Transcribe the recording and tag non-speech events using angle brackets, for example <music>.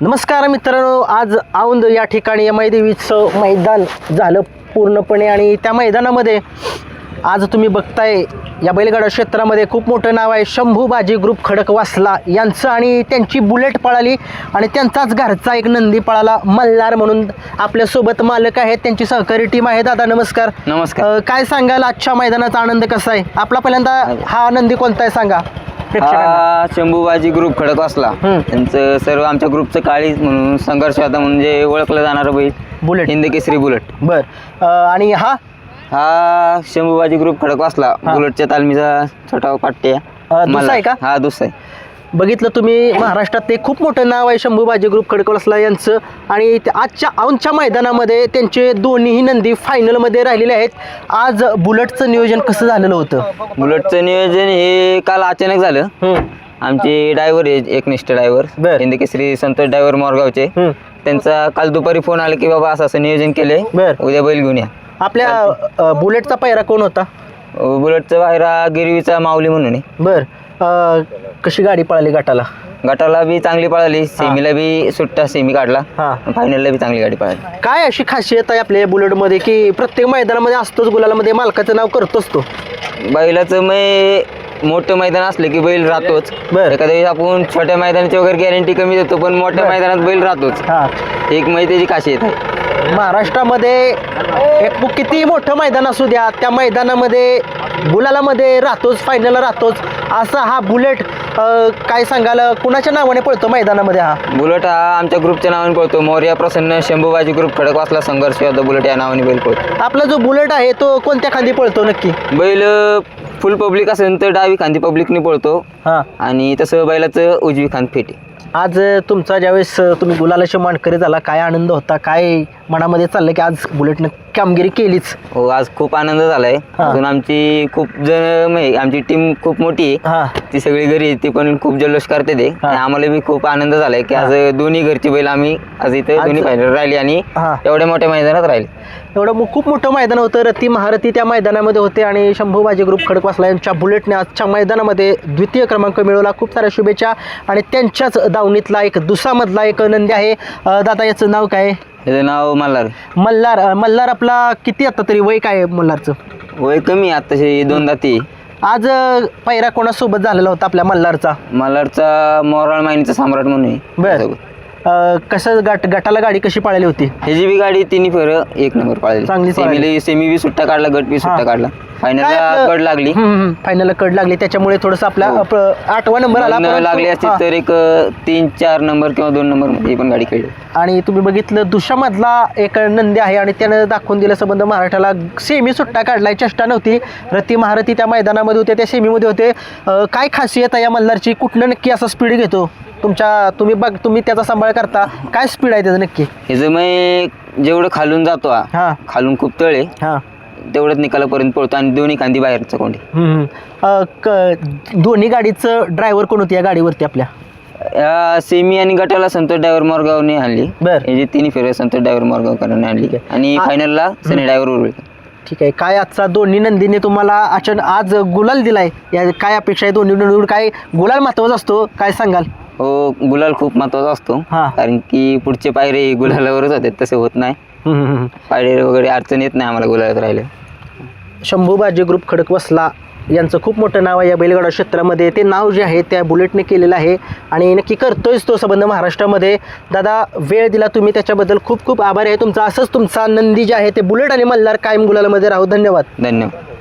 नमस्कार मित्रांनो आज औंध या ठिकाणी एम आय देवीचं मैदान झालं पूर्णपणे आणि त्या मैदानामध्ये आज तुम्ही बघताय या बैलगाडा क्षेत्रामध्ये खूप मोठं नाव आहे शंभू बाजी ग्रुप खडक वासला यांचं आणि त्यांची बुलेट पळाली आणि त्यांचाच घरचा एक नंदी पळाला मल्हार म्हणून आपल्यासोबत मालक आहेत त्यांची सहकारी टीम आहे. दादा नमस्कार. नमस्कार. अं, काय सांगाल आजच्या मैदानाचा आनंद कसा आहे? आपला पहिल्यांदा हा नंदी कोणता आहे सांगा. प्रेक्षकांना हा <laughs> शंभूबाजी ग्रुप खडक वाचला हम्म. त्यांचं सर्व आमच्या ग्रुपचं काळीच म्हणून संघर्ष होता म्हणजे ओळखलं जाणारं बैल बुलेट. हिंद केसरी बुलेट. बर. अं, आणि हा? हा शंभूबाजी ग्रुप खडक वाचला. बुलेटच्या तालमीचा छोटा पाट्टे अं, दुसरा आहे का? हा दुसरा आहे. बघितलं तुम्ही महाराष्ट्रात ते खूप मोठं नाव आहे शंभू बाजी ग्रुप खडकवासला यांचं. आणि आजच्या औंधच्या मैदानामध्ये त्यांचे दोन्हीही नंदी फायनलमध्ये राहिलेले आहेत. आज बुलेटचं नियोजन कसं झालेलं होतं? बुलेटचं नियोजन हे काल अचानक झालं. आमचे ड्रायव्हर आहे एकनिष्ठ ड्रायव्हर. हिंद केसरी संतोष ड्रायव्हर मोरगावचे. हम्म. त्यांचा काल दुपारी फोन आला की बाबा असं असं नियोजन केलंय. बर. उद्या बैल घेऊन या. आपल्या बुलेटचा पैरा कोण होता? बुलेटचा बाहेरा गिरवीचा माऊली म्हणून आहे. बर. अं, कशी गाडी पळाली गटाला? गटाला बी चांगली पळाली. सेमीला बी सुट्टा सेमी काढला. हा. फायनलला बी चांगली गाडी पळाली. काय अशी खासियत आहे आपल्या बुलेटमध्ये की प्रत्येक मैदानामध्ये असतोच गुलालामध्ये मालकाचं नाव करतोच तो? बैलाचं मै मोठं मैदान असलं की बैल राहतोच. बर. एखाद्या वेळेस आपण छोट्या मैदानाची वगैरे गॅरंटी कमी देतो पण मोठ्या. मैदानात बैल राहतोच. हां. एक मै त्याची खासियत आहे. महाराष्ट्रामध्ये एक किती मोठं मैदान असू द्या त्या मैदानामध्ये गुलालामध्ये राहतोच फायनलला राहतोच. असा हा बुलेट काय सांगाल कुणाच्या नावाने पळतो मैदानामध्ये हा? बुलेट हा आमच्या ग्रुपच्या नावाने पळतो. मोर्या प्रसन्न शंभूबाजी ग्रुप खडक वाचला संघर्ष बुलेट या नावाने बैल पळतो. आपला जो बुलेट आहे तो कोणत्या खांदी पळतो नक्की? बैल फुल पब्लिक असेल तर डावी खांदी पब्लिकने पळतो. हां. आणि तसं बैलाचं उजवी खांद फेटे. आज तुमचा ज्यावेळेस तुम्ही गुलालाचे मानकरी झाला काय आनंद होता काय मनामध्ये चाललं की आज बुलेटनं कामगिरी केलीच? हो आज खूप आनंद झालाय. हा. अजून आमची खूप जण म्हणजे आमची टीम खूप मोठी आहे. हां. ती सगळी घरी आहे, ती पण खूप जल्लोष करते ते. हा. आणि आम्हाला बी खूप आनंद झालाय की आज दोन्ही घरची बैल आम्ही आज इथे आज- दोन्ही फायनल राहिली आणि हा. एवढ्या मोठ्या मैदानात राहिले. एवढं मो- खूप मोठं मैदान होतं. रती महारथी त्या मैदानामध्ये होते आणि शंभू बाजी ग्रुप खडकवासला यांच्या बुलेटने आजच्या मैदानामध्ये द्वितीय क्रमांक मिळवला. खूप साऱ्या शुभेच्छा आणि त्यांच्याच दावणीतला एक दुसामधला एक नंदी आहे. अं, दादा याचं नाव काय? आहे? त्याचं नाव मल्हार. मल्हार अं, मल्हार आपला किती आता तरी वय काय आहे मल्हारचं? वय कमी आहे आत्ताशी दोन दाती आज अं, कोणासोबत झालेला होता आपल्या मल्हारचा? मल्हारचा मोराळ माहिनीचा सम्राट म्हणून आहे. बर. अं, कसं गाठ गटाला गाडी कशी पळाली होती? ह्याची बी गाडी तिन्ही फेर एक नंबर चांगली पाळली पळाली. सेमी सेमी बी सुट्टा काढला गट बी. सुट्टा काढला. काय फायनलला आपलं- कड लागली. फायनलला कड लागली. त्याच्यामुळे थोडंसं आपला हो. आठवा नंबर आला परंतु- लागली असती हां. तर एक अं, तीन चार नंबर किंवा दोन नंबरमध्ये पण गाडी खेळली. आणि तुम्ही बघितलं दुशामधला एक नंदी आहे आणि त्यानं दाखवून दिलं संबंध महाराष्ट्राला सेमी सुट्टा काढलाय चेष्टा नव्हती. रती महारथी त्या मैदानामध्ये होते त्या सेमीमध्ये होते. अं, काय खासियत आहे या मल्हारची? कुठनं नक्की असा स्पीड घेतो? तुमच्या तुम्ही बघ तुम्ही त्याचा सांभाळ करता. काय स्पीड आहे त्याचं नक्की? ह्याचं मग जेवढं खालून जातो हा, हां. खालून खूप तळे. हां. तेवढंच निकालापर्यंत पळतो आणि दोन्ही खांदी बाहेरचं कोंडी. हम्म, हम्म. अं, क दोन्ही गाडीचं ड्रायव्हर कोण होती या गाडीवरती आपल्या? सेमी आणि गटाला संतोष ड्रायव्हर मोरगावने आणली. बर. याची तिन्ही फेरे संतोष ड्रायव्हर मोरगावकरांनी आणली. आणि आ- फायनलला सनी ड्रायव्हर उरवेकर ठीक आहे. काय आजचा दोन्ही नंदीने तुम्हाला अचानक आज गुलाल दिलाय. या काय अपेक्षा आहे दोन्ही नंदीवर? काय गुलाल महत्त्वाचा असतो? काय सांगाल? हो गुलाल खूप महत्त्वाचा असतो. हा. कारण की पुढचे पायरे गुलालावरच होते. तसे होत नाही. पायरे वगैरे अडचण येत नाही आम्हाला गुलालात राहिले. शंभू बाजी ग्रुप खडकवसला यांचं खूप मोठं नाव आहे या बैलगाडा क्षेत्रामध्ये. ते नाव जे आहे त्या बुलेटने केलेलं आहे. आणि नक्की करतोयच तो संबंध महाराष्ट्रामध्ये. दादा वेळ दिला तुम्ही त्याच्याबद्दल खूप खूप आभार आहे. तुमचा असंच तुमचा नंदी जे आहे ते बुलेट आणि मल्हार कायम गुलालामध्ये राहू. धन्यवाद. धन्यवाद.